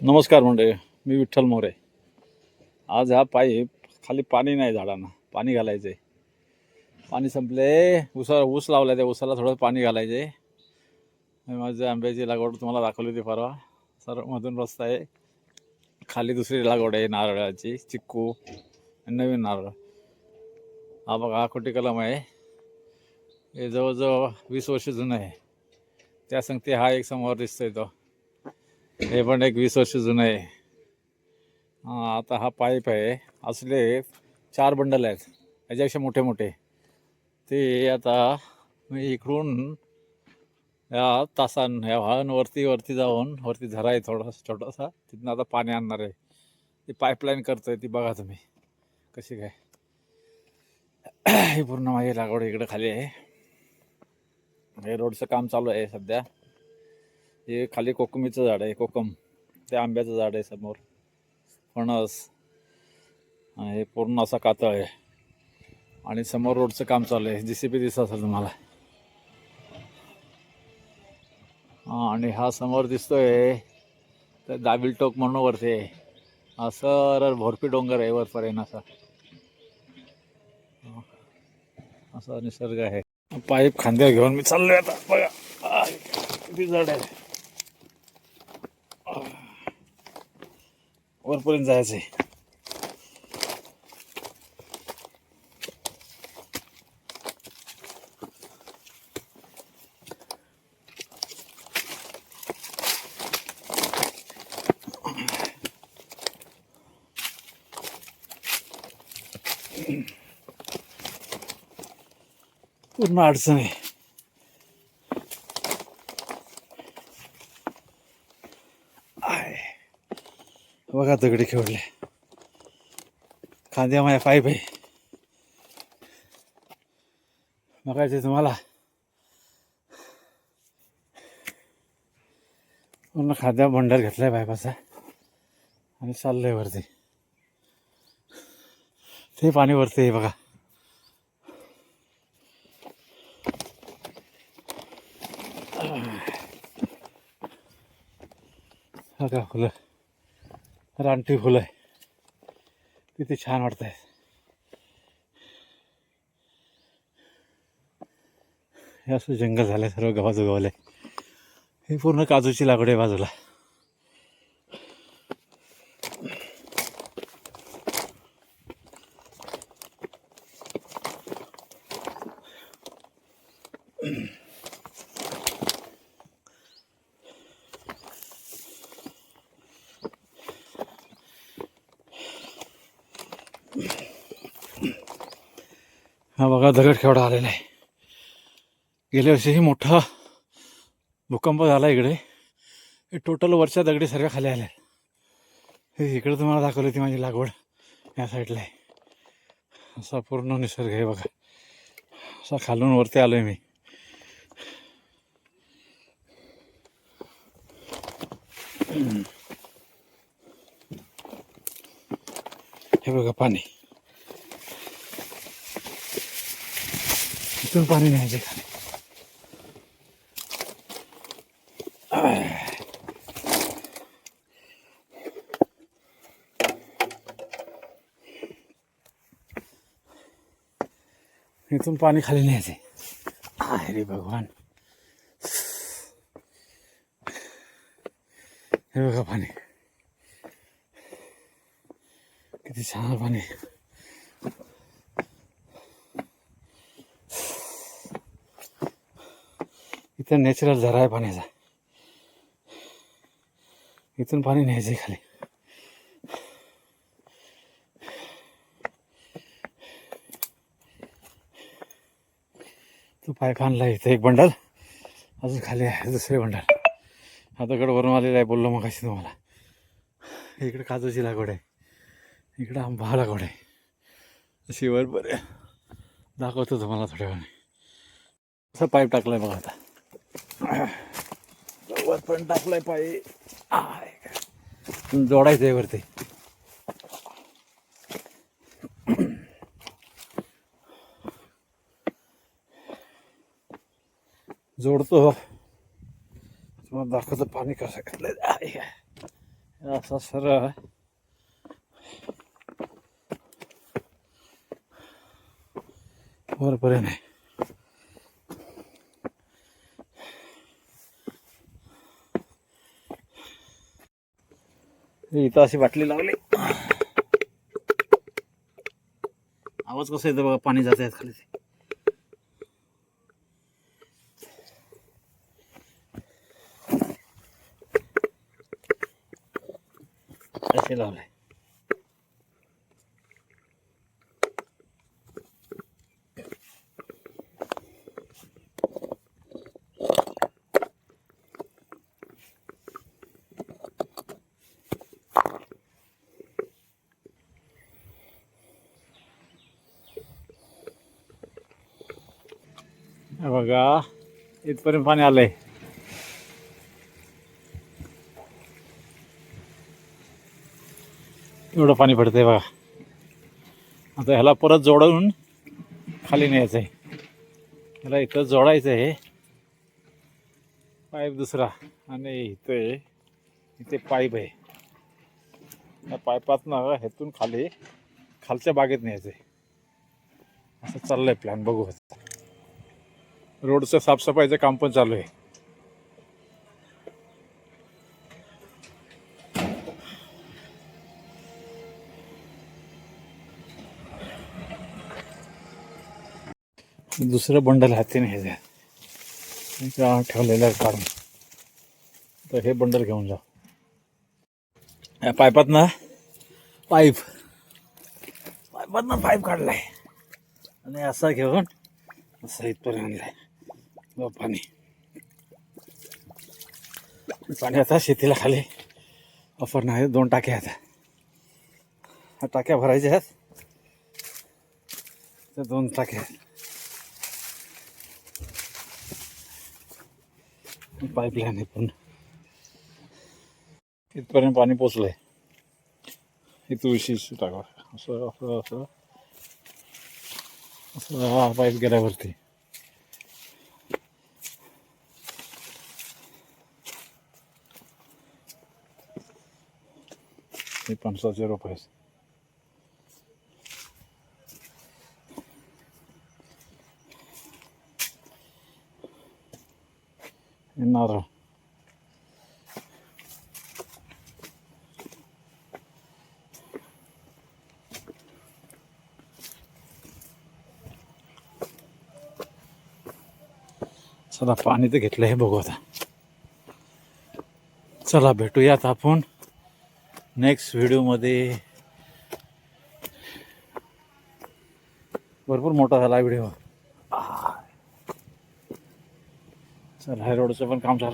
नमस्कार मंडळी मी विठ्ठल मोरे. आज हा पाईप खाली पाणी नाही झाडांना पाणी घालायचं आहे पाणी संपले उसा ऊस लावला त्या उसाला थोडं पाणी घालायचं आहे माझं आंब्याची लागवड तुम्हाला दाखवली होती परवा. सर मधून रस्ता आहे. खाली दुसरी लागवड आहे नारळाची चिक्कू आणि नवीन नारळ. हा बघा हा खोटी कलम आहे. हे जवळजवळ वीस वर्ष जुनं आहे. त्या सांगते हा एक समोर दिसतोय तो. हे पण एक वीस वर्ष जुनं आहे. हां आता हा पाईप आहे. असले चार बंडल आहेत. याच्यापेक्षा मोठे मोठे. ते आता मी इकडून या तासान ह्या वाहनवरती वरती जाऊन वरती झरा आहे थोडासा छोटासा. तिथनं आता पाणी आणणार आहे. ती पाईपलाईन करतोय ती बघा तुम्ही. कशी काय. ही पूर्ण माझी लागवड इकडं खाली आहे. हे रोडचं काम चालू आहे सध्या. हे खाली कोकमीचं झाड आहे कोकम. ते आंब्याचं झाड आहे समोर. फणस. आणि हे पूर्ण असा कातळ आहे. आणि समोर रोडचं काम चालू आहे. जी सी पी दिसत असेल तुम्हाला. हां आणि हा समोर दिसतोय तर दाबिल टोक म्हणून वरती आहे. असं भोरपी डोंगर आहे वरपर्यंत असा. असा निसर्ग आहे. पाईप खांद्यावर घेऊन मी चाललोय आता. बघा. किती जड आहे. वरपर्यंत आहे पूर्ण अडचण आहे. बघा दगडी खेळले खांद्या माझ्या पाईप आहे बघायचे तुम्हाला पूर्ण खाद्या भंडार घेतलाय पाईपाचा आणि चाललंय वरती. ते पाणी वरती आहे बघा. बघा फुलं रानटी फुलं आहे. किती छान वाटत आहे हे असं जंगल झालं सर्व गव्हाच गवलं हे पूर्ण काजूची लागवड आहे बाजूला. हा बघा दगड केवढा आलेला आहे. गेल्या वर्षीही मोठा भूकंप झाला इकडे. हे टोटल वरच्या दगडी सर्व खाली आल्या हे इकडे तुम्हाला दाखवली होती माझी लागवड या साईडला आहे. असा पूर्ण निसर्ग आहे बघा. असा खालून वरती आलो आहे मी. हे बघा पाणी. तिथून पाणी न्यायचे. खाली इथून पाणी खाली न्यायचे. अरे भगवान. हे बघा पाणी. किती छान पाणी. इथं नॅचरल झरा आहे पाण्याचा. इथून पाणी न्यायचं खाली. तो पाईप आणला इथं एक बंडल. अजून खाली आहे दुसरे बंडल. आता इकडं वरून आलेला आहे बोललो मग अशी तुम्हाला. इकडे काजूची लागवड आहे. इकडं आंबा लागवड आहे. अशी वर बरे दाखवतो तुम्हाला थोड्या वेळाने. असं पाईप टाकलाय बघा आता. वर पण टाकलाय पाहिजे काय. जोडायचं आहे वरती. जोडतो. तुम्हाला दाखवतो पाणी कसं घातलंय आहे. असा सरळ. वरपर्यंत इथं अशी बाटली लावली. आवाज कसा येतो बघा? पाणी जात आहेत खाली. असे लावले बघा इथपर्यंत पाणी आलंय. एवढं पाणी पडतंय बघा. आता ह्याला परत जोडून खाली न्यायचं आहे ह्याला इथं जोडायचं आहे पाईप दुसरा आणि इथे इथे पाईप आहे. या पाईपातनं हेतून खाली खालच्या बागेत न्यायचं आहे असं चाललंय प्लॅन बघू आता. रोडचं साफसफाईचं काम पण चालू आहे. दुसरं बंडल हाती नाही ठेवलेलं आहे काढून तर हे बंडल घेऊन जा. या ना पाईप. पायपात ना पाईप काढलाय. आणि असा घेऊन असं इथपर्यंत आणलाय. पाणी. पाणी आता शेतीला खाली ऑफर नाही दोन टाक्या आहेत. टाक्या भरायच्या आहेत. त्या दोन टाक्या आहेत. पाईपलाईन आहे पूर्ण. इथपर्यंत पाणी पोचलंय. इथं विशेष टाका. असं असं असं. असं हा पाईप गेल्यावरती. हे पन्नासशे रुपये हे नारळ चला पाणी तर घेतलं हे बघू आता चला भेटूयात आपण नेक्स्ट व्हिडिओमध्ये भरपूर मोठा झाला व्हिडिओ चला हे रोडचं पण काम झालं.